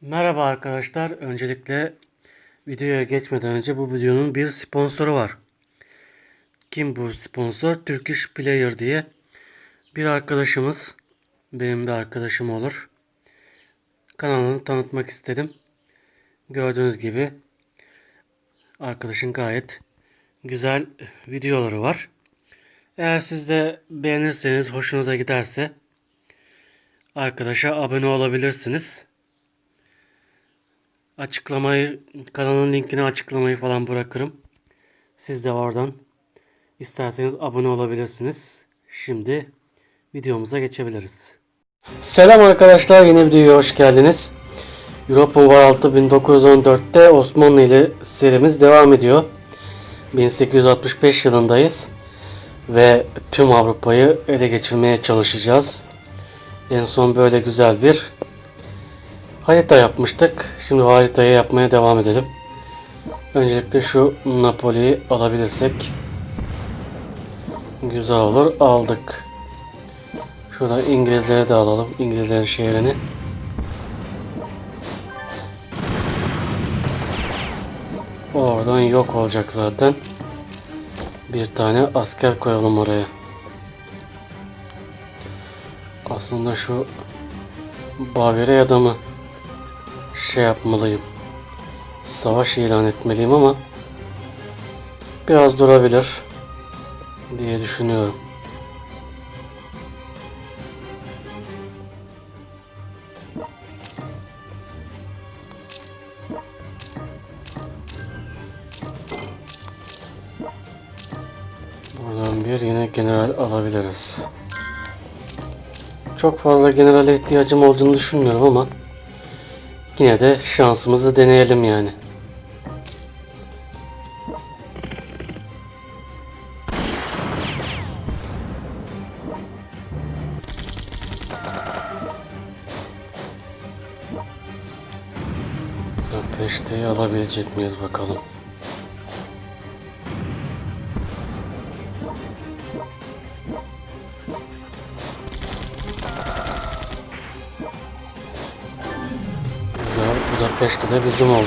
Merhaba arkadaşlar. Öncelikle videoya geçmeden önce bu videonun bir sponsoru var. Kim bu sponsor? Turkish Player diye bir arkadaşımız. Benim de arkadaşım olur. Kanalını tanıtmak istedim. Gördüğünüz gibi arkadaşın gayet güzel videoları var. Eğer siz de beğenirseniz, hoşunuza giderse arkadaşa abone olabilirsiniz. Açıklamayı, kanalın linkini açıklamayı falan bırakırım. Siz de oradan isterseniz abone olabilirsiniz. Şimdi videomuza geçebiliriz. Selam arkadaşlar, yeni videoya hoş geldiniz. Europa War 6 1914'te Osmanlı ile serimiz devam ediyor. 1865 yılındayız ve tüm Avrupa'yı ele geçirmeye çalışacağız. En son böyle güzel bir harita yapmıştık. Şimdi haritayı yapmaya devam edelim. Öncelikle şu Napoli'yi alabilirsek güzel olur. Aldık. Şurada İngilizleri de alalım. İngilizlerin şehrini. Oradan yok olacak zaten. Bir tane asker koyalım oraya. Aslında şu Bavyera adamı şey yapmalıyım. Savaş ilan etmeliyim ama biraz durabilir diye düşünüyorum. Buradan bir yine general alabiliriz. Çok fazla generale ihtiyacım olduğunu düşünmüyorum ama Yine de şansımızı deneyelim yani. Budapeşte'yi alabilecek miyiz bakalım. De bizim oldu.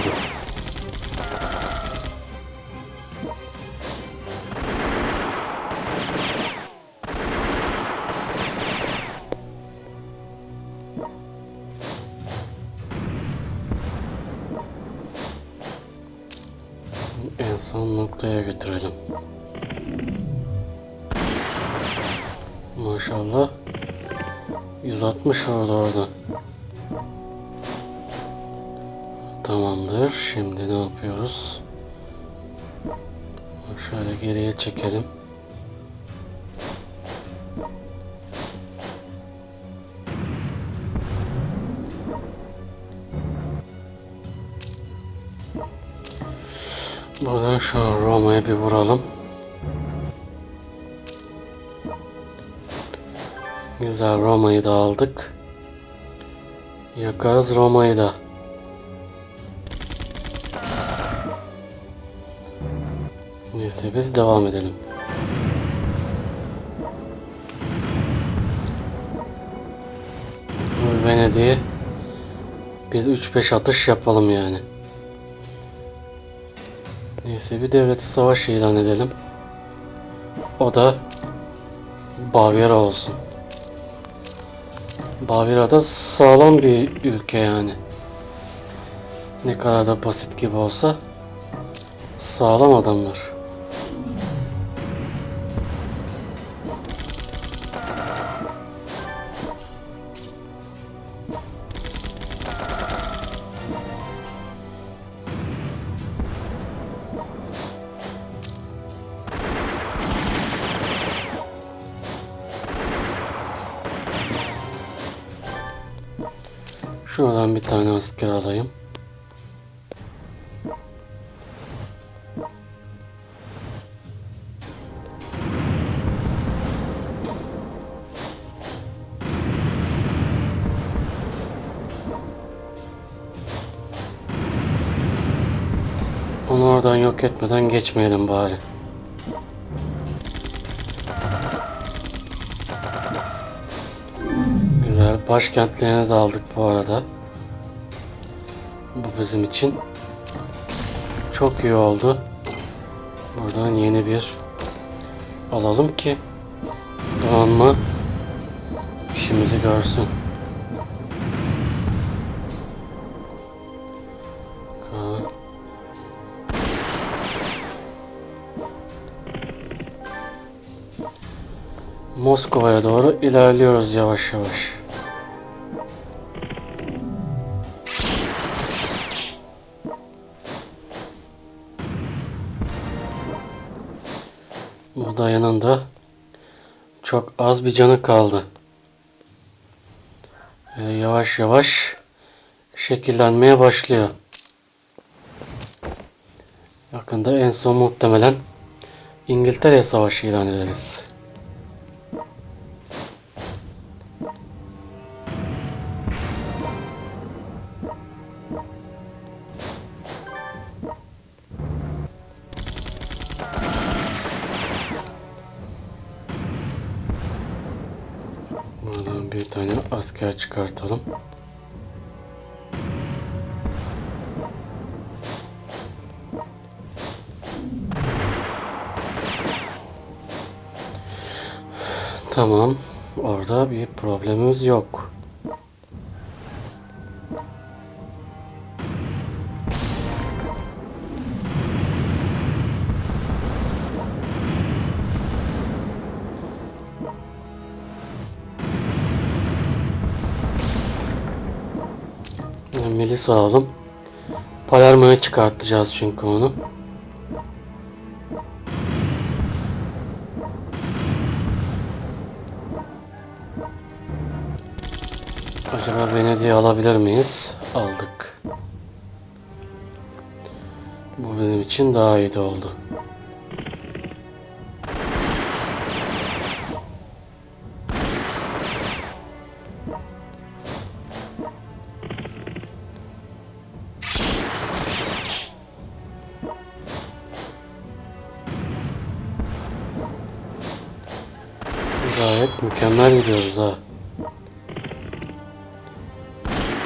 En son noktaya götürelim. Maşallah. 160 oldu orada. Tamamdır. Şimdi ne yapıyoruz? Şöyle geriye çekelim. Buradan şu Roma'ya bir vuralım. Güzel Roma'yı da aldık. Yakarız Roma'yı da. Neyse biz devam edelim. Venedik'e biz 3-5 atış yapalım yani. Neyse bir devleti savaş ilan edelim. O da Bavyera olsun. Bavyera da sağlam bir ülke yani. Ne kadar da basit gibi olsa sağlam adamlar. Asker alayım. Onu oradan yok etmeden geçmeyelim bari. Güzel. Başkentlerini de aldık bu arada. Bizim için çok iyi oldu. Buradan yeni bir alalım ki donanma işimizi görsün. Moskova'ya doğru ilerliyoruz yavaş yavaş. Bu da çok az bir canı kaldı. Ee, yavaş yavaş şekillenmeye başlıyor. Yakında en son muhtemelen İngiltere Savaşı ilan ederiz. Asker çıkartalım. Tamam. Orada bir problemimiz yok. Milis alalım. Palermo'ya çıkartacağız çünkü onu. Acaba Venedik'i alabilir miyiz? Aldık. Bu benim için daha iyi de oldu. Gayet mükemmel gidiyoruz ha.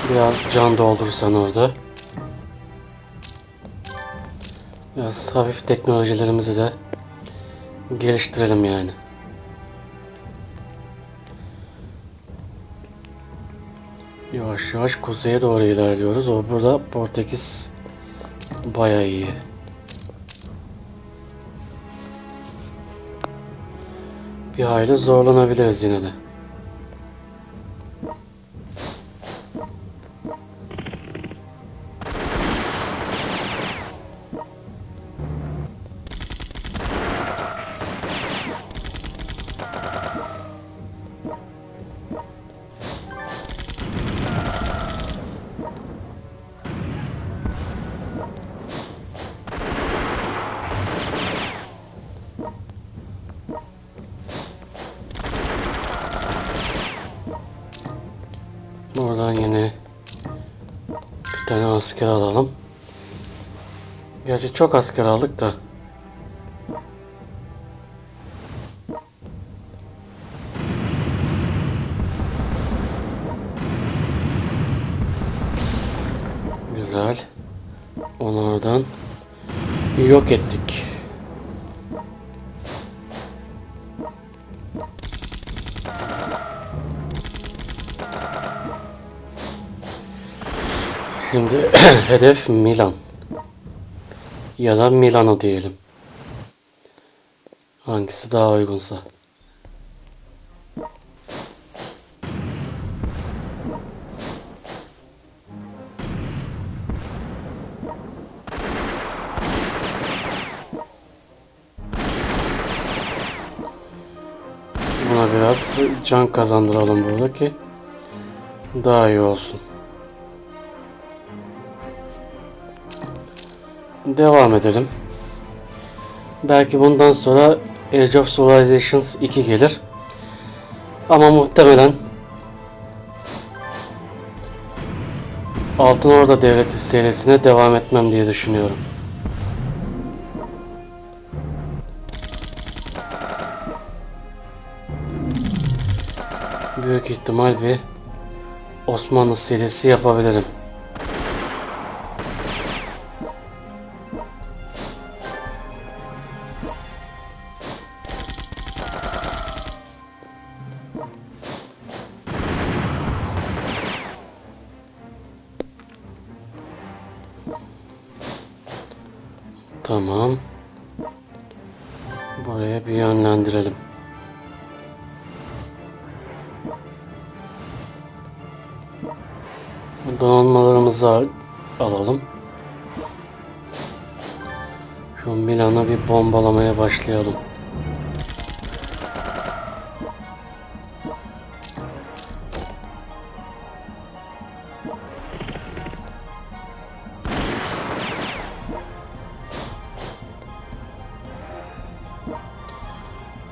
Biraz can doldursan orada. Biraz hafif teknolojilerimizi de geliştirelim yani. Yavaş yavaş kuzeye doğru ilerliyoruz. O burada Portekiz bayağı iyi. Bir hayli zorlanabiliriz yine de. Asker alalım. Gerçi çok asker aldık da. Şimdi hedef Milan. Ya da Milano diyelim. Hangisi daha uygunsa. Buna biraz can kazandıralım burada ki daha iyi olsun. Devam edelim. Belki bundan sonra Age of Civilizations 2 gelir. Ama muhtemelen Altın Orda Devleti serisine devam etmem diye düşünüyorum. Büyük ihtimal bir Osmanlı serisi yapabilirim. Al- alalım. Şu Milan'a bir bombalamaya başlayalım.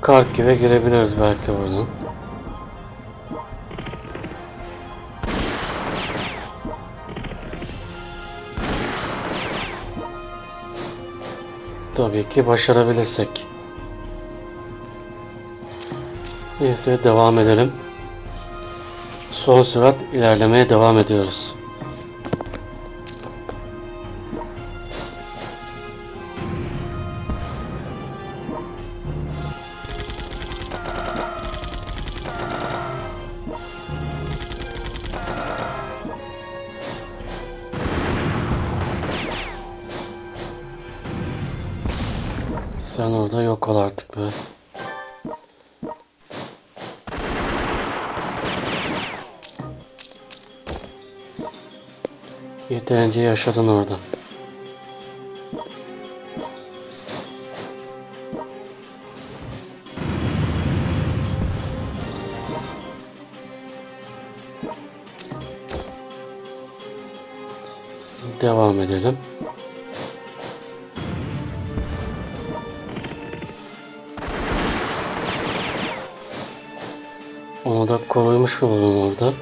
Karkiv'e girebiliriz belki buradan. Tabii ki başarabilirsek. Neyse devam edelim. Son sürat ilerlemeye devam ediyoruz. Yeterince yaşadın orada. Devam edelim. Onu da koymuş olalım orada.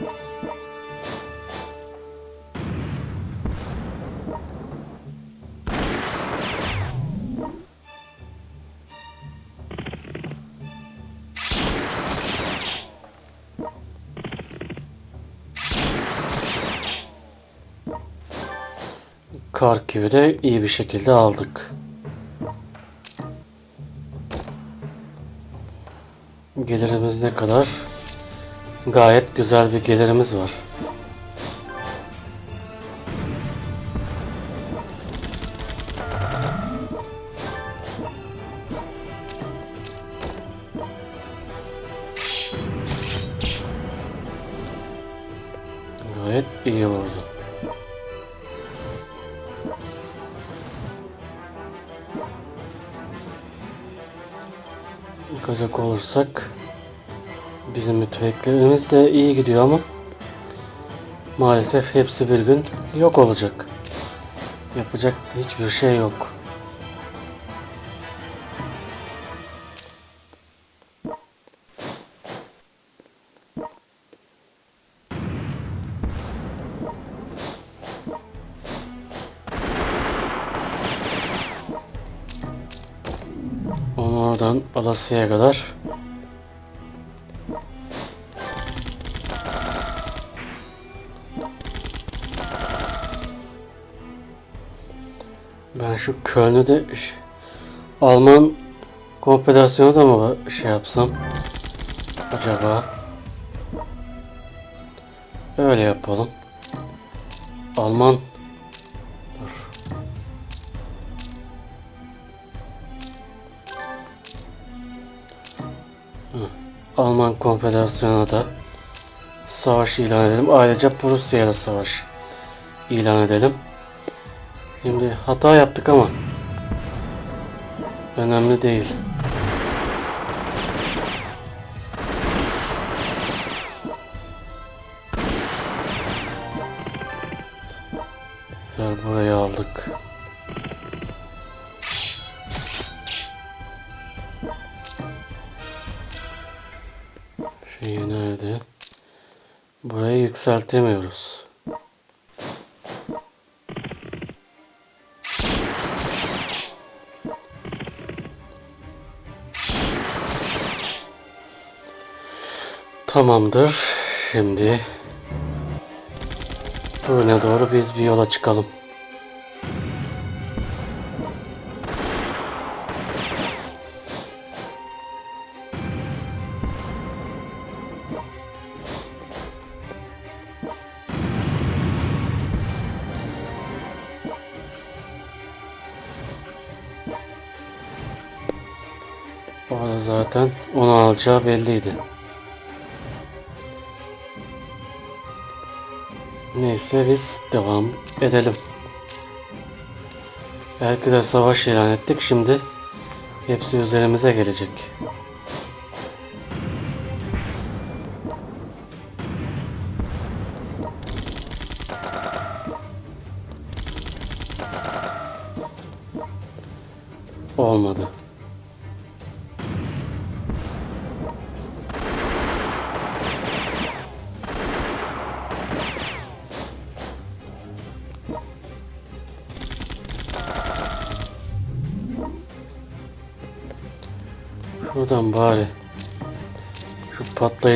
Karkiv'i de iyi bir şekilde aldık. Gelirimiz ne kadar? Gayet güzel bir gelirimiz var. Bizim müttefiklerimiz de iyi gidiyor ama maalesef hepsi bir gün yok olacak. Yapacak hiçbir şey yok. Onu oradan Alasya'ya kadar şu Köln'ü de Alman Konfederasyonu da mı şey yapsam? Acaba? Öyle yapalım. Alman Dur. Alman Konfederasyonu da savaş ilan edelim. Ayrıca Prusya'ya da savaş ilan edelim. Şimdi hata yaptık ama önemli değil. Güzel burayı aldık. Şey nerede? Burayı yükseltemiyoruz. Tamamdır. Şimdi Turne doğru biz bir yola çıkalım. O da zaten onu alacağı belliydi. Neyse biz devam edelim. Herkese savaş ilan ettik. Şimdi hepsi üzerimize gelecek.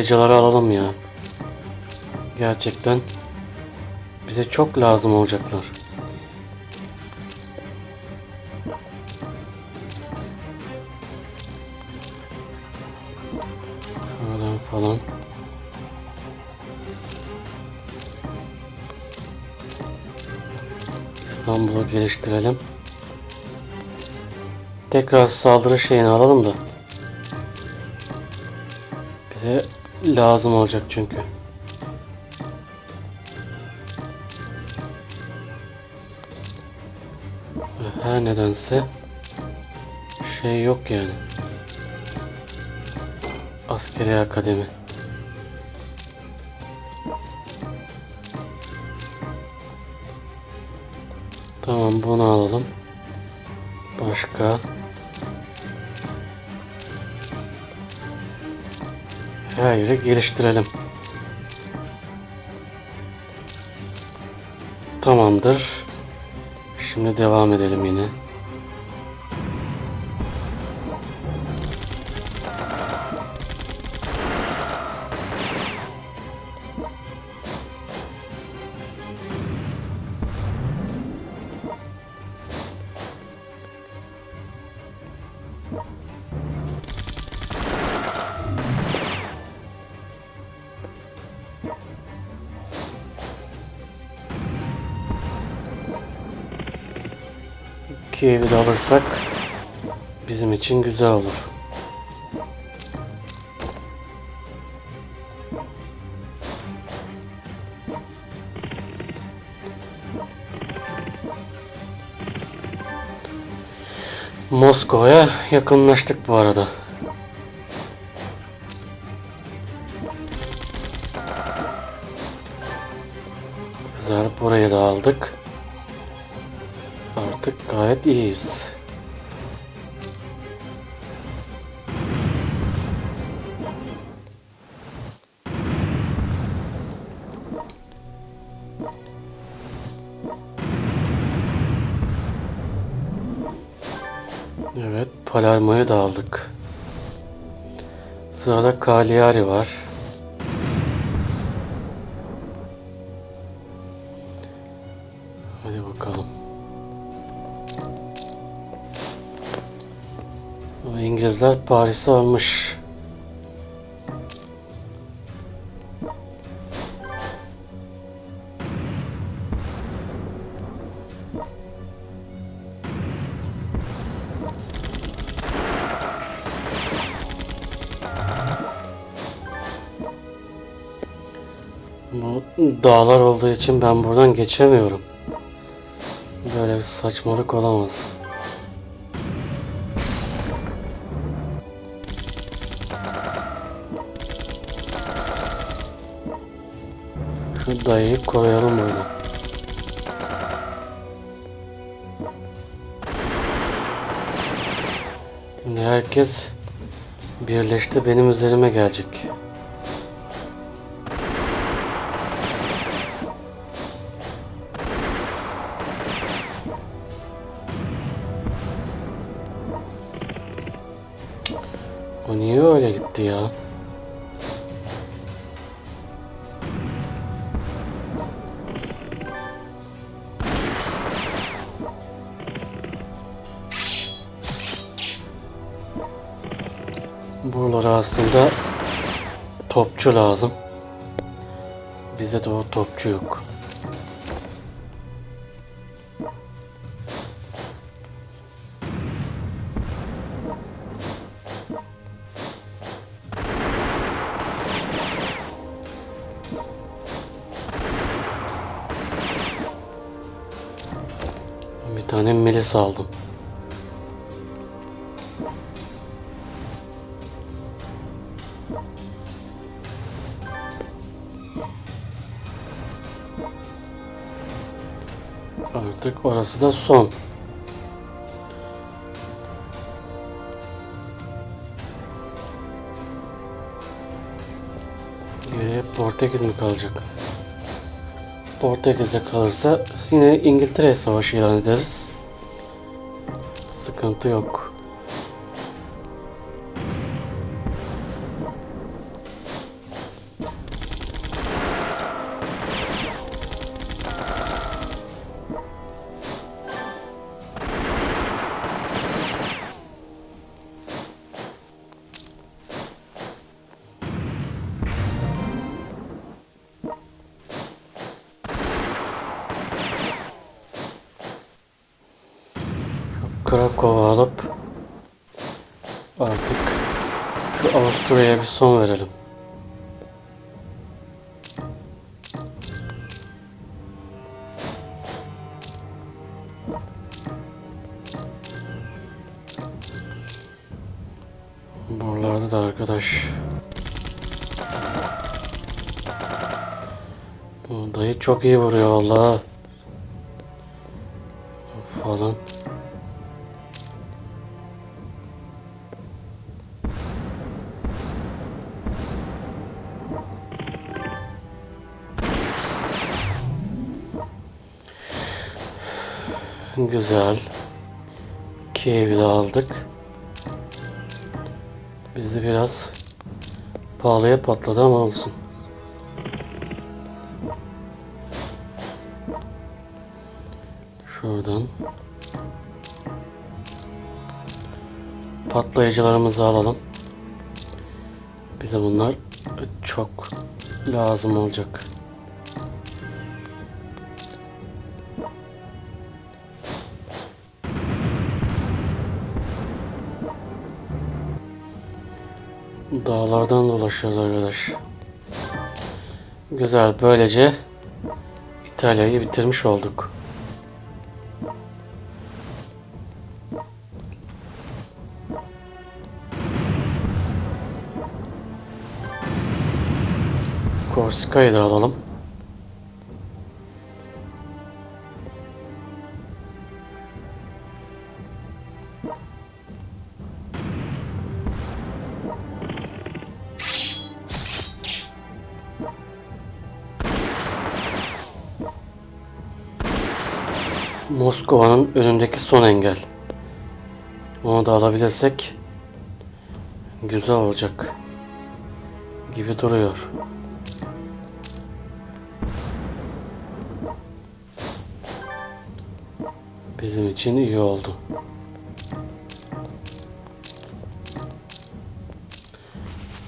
Patlayıcıları alalım ya. Gerçekten bize çok lazım olacaklar. Şuradan falan. İstanbul'u geliştirelim. Tekrar saldırı şeyini alalım da. Bize lazım olacak çünkü. Her nedense şey yok yani. Askeri akademi. Yeri geliştirelim. Tamamdır. Şimdi devam edelim yine. Kiev'i de alırsak bizim için güzel olur. Moskova'ya yakınlaştık bu arada. Güzel burayı da aldık. Artık gayet iyiyiz. Evet, Palermo'yu da aldık. Sırada Cagliari var. İngilizler Paris'i almış. Bu dağlar olduğu için ben buradan geçemiyorum. Böyle bir saçmalık olamaz. Şu dayıyı koruyalım burada. Şimdi herkes birleşti benim üzerime gelecek. O niye öyle gitti ya? aslında topçu lazım. Bizde de o topçu yok. Bir tane melis aldım. Artık orası da son. Geriye Portekiz mi kalacak? Portekiz'e kalırsa yine İngiltere savaşı ilan ederiz. Sıkıntı yok. Avusturya'ya bir son verelim. Buralarda da arkadaş. Dayı çok iyi vuruyor vallahi. Falan. Güzel. İki evi de aldık. Bizi biraz pahalıya patladı ama olsun. Şuradan patlayıcılarımızı alalım. Bize bunlar çok lazım olacak. Dağlardan dolaşıyoruz arkadaş. Güzel. Böylece İtalya'yı bitirmiş olduk. Korsika'yı da alalım. Moskova'nın önündeki son engel. Onu da alabilirsek güzel olacak gibi duruyor. Bizim için iyi oldu.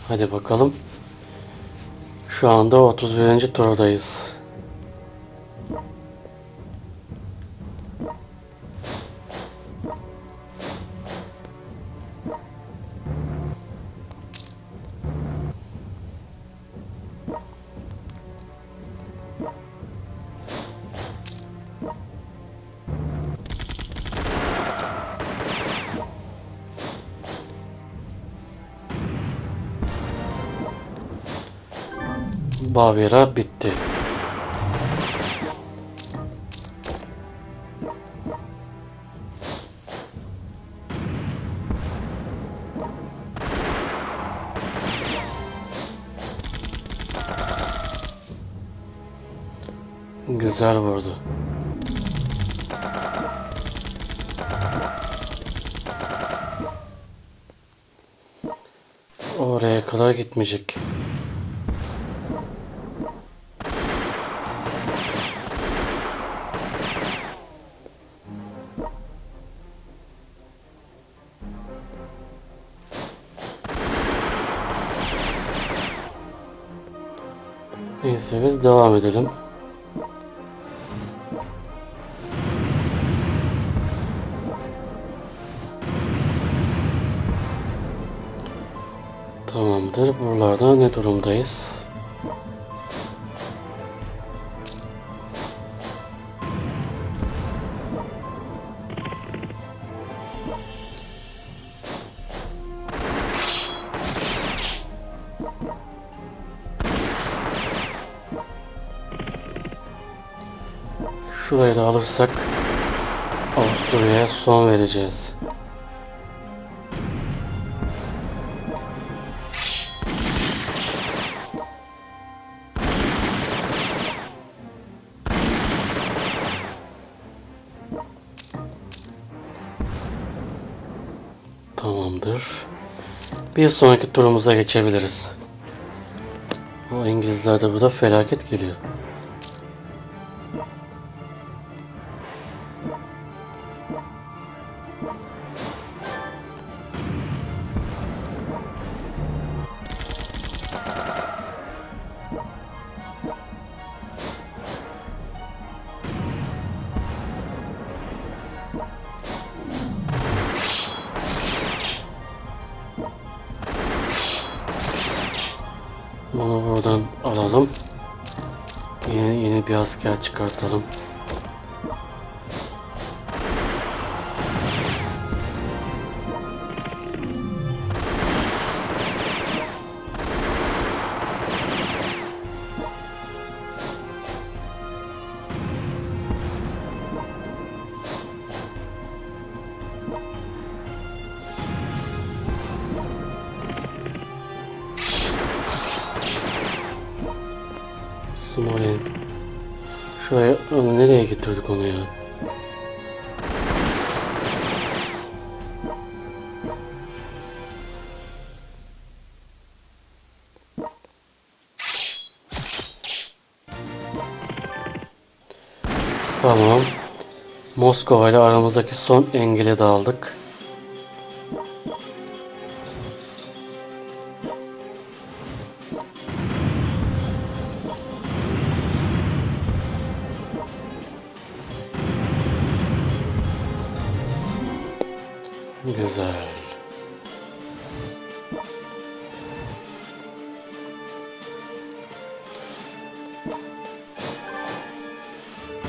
Hadi bakalım. Şu anda 31. turdayız. Bavyera bitti. Güzel vurdu. Oraya kadar gitmeyecek. Neyse biz devam edelim. Tamamdır. Buralarda ne durumdayız? Da alırsak Avusturya'ya son vereceğiz. Tamamdır. Bir sonraki turumuza geçebiliriz. O İngilizlerde burada felaket geliyor. Asker çıkartalım. Smolensk. Şuraya nereye getirdik onu ya? Tamam. Moskova ile aramızdaki son engeli de aldık.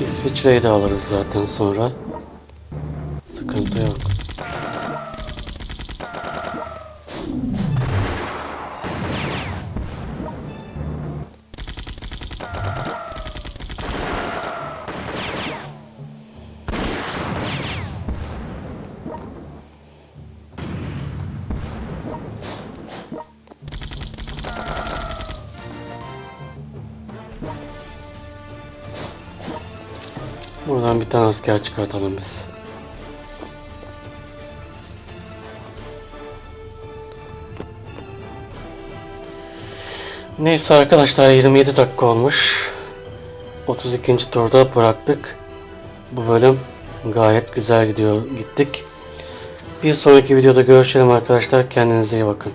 İsviçre'yi de alırız zaten sonra. Sıkıntı yok. Tane asker çıkartalım biz. Neyse arkadaşlar 27 dakika olmuş. 32. turda bıraktık. Bu bölüm gayet güzel gidiyor gittik. Bir sonraki videoda görüşelim arkadaşlar. Kendinize iyi bakın.